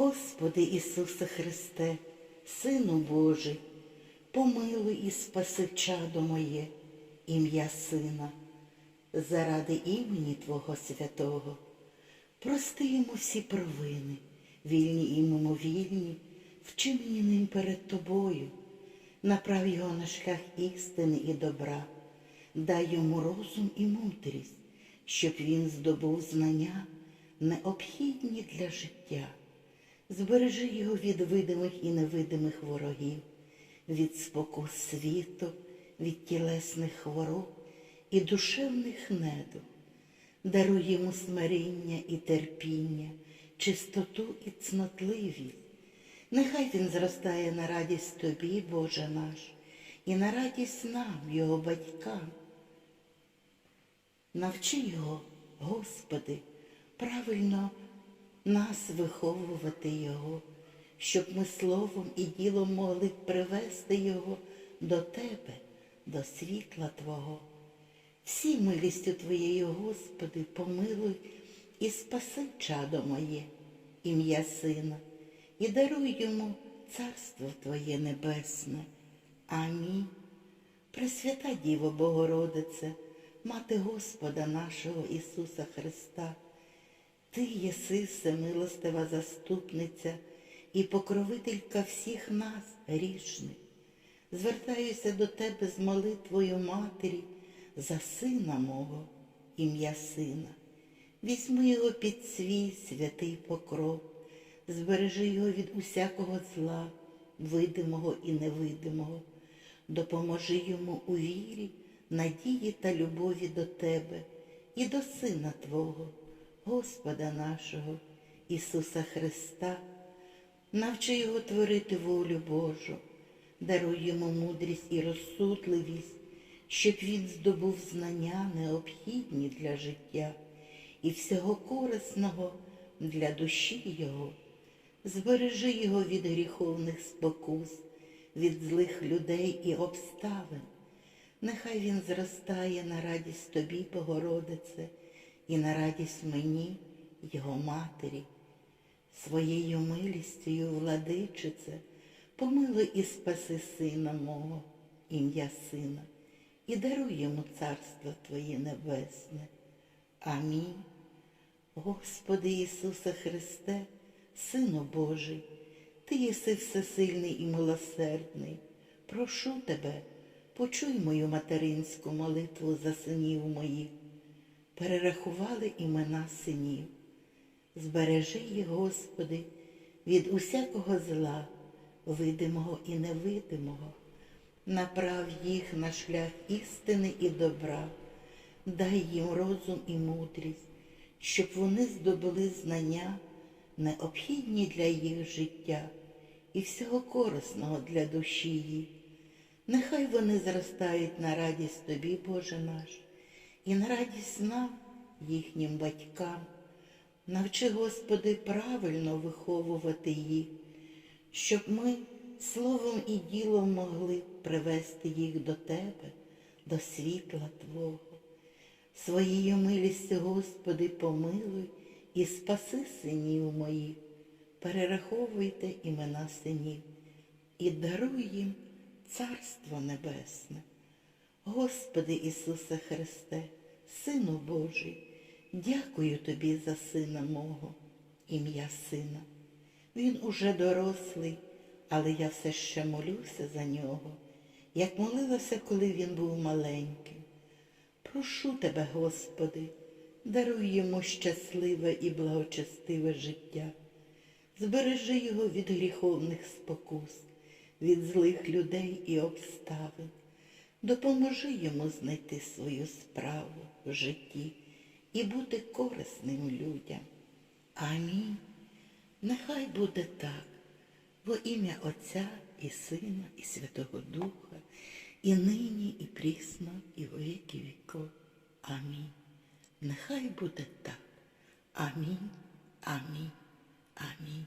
Господи Ісусе Христе, Сину Божий, помилуй і спаси чадо моє, ім'я Сина, заради імені Твого святого. Прости йому всі провини, вільні і мимовільні, вчинені ним перед тобою, направ його на шлях істини і добра, дай йому розум і мудрість, щоб він здобув знання, необхідні для життя. Збережи його від видимих і невидимих ворогів, від спокус світу, від тілесних хвороб і душевних недуг. Даруй йому смиріння і терпіння, чистоту і цнотливість. Нехай він зростає на радість тобі, Боже наш, і на радість нам, його батькам. Навчи його, Господи, правильно нас виховувати Його, щоб ми словом і ділом могли привести Його до Тебе, до світла Твого. Всі милістю Твоєю, Господи, помилуй і спаси чадо моє, ім'я Сина, і даруй йому царство Твоє Небесне. Амінь. Пресвята Діво Богородице, Мати Господа нашого Ісуса Христа, Ти єси всемилостива заступниця і покровителька всіх нас, грішних. Звертаюся до Тебе з молитвою Матері за сина мого, ім'я Сина. Візьми його під свій святий покров, збережи його від усякого зла, видимого і невидимого, допоможи йому у вірі, надії та любові до Тебе і до Сина Твого, Господа нашого, Ісуса Христа, навчи його творити волю Божу, даруй йому мудрість і розсудливість, щоб він здобув знання необхідні для життя і всього корисного для душі його. Збережи його від гріховних спокус, від злих людей і обставин. Нехай він зростає на радість тобі, Богородице, і на радість мені, його матері. Своєю милістю, владичице, помилуй і спаси сина мого, ім'я сина, і даруй йому царство Твоє небесне. Амінь. Господи Ісусе Христе, Сину Божий, Ти єси всесильний і милосердний. Прошу Тебе, почуй мою материнську молитву за синів моїх. Перерахували імена синів. Збережи їх, Господи, від усякого зла, видимого і невидимого. Направ їх на шлях істини і добра, дай їм розум і мудрість, щоб вони здобули знання, необхідні для їх життя і всього корисного для душі їх. Нехай вони зростають на радість Тобі, Боже наш, і на радість нам, їхнім батькам. Навчи, Господи, правильно виховувати їх, щоб ми словом і ділом могли привести їх до Тебе, до світла Твого. Своєю милістю, Господи, помилуй і спаси синів моїх, перераховуйте імена синів і даруй їм Царство Небесне. Господи Ісусе Христе, Сину Божий, дякую Тобі за сина мого, ім'я Сина. Він уже дорослий, але я все ще молюся за нього, як молилася, коли він був маленьким. Прошу тебе, Господи, даруй йому щасливе і благочестиве життя, збережи його від гріховних спокус, від злих людей і обставин, допоможи йому знайти свою справу в житті і бути корисним людям. Амінь. Нехай буде так, во ім'я Отця і Сина, і Святого Духа, і нині, і прісно, і во віки віков. Амінь. Нехай буде так. Амінь, амінь, амінь.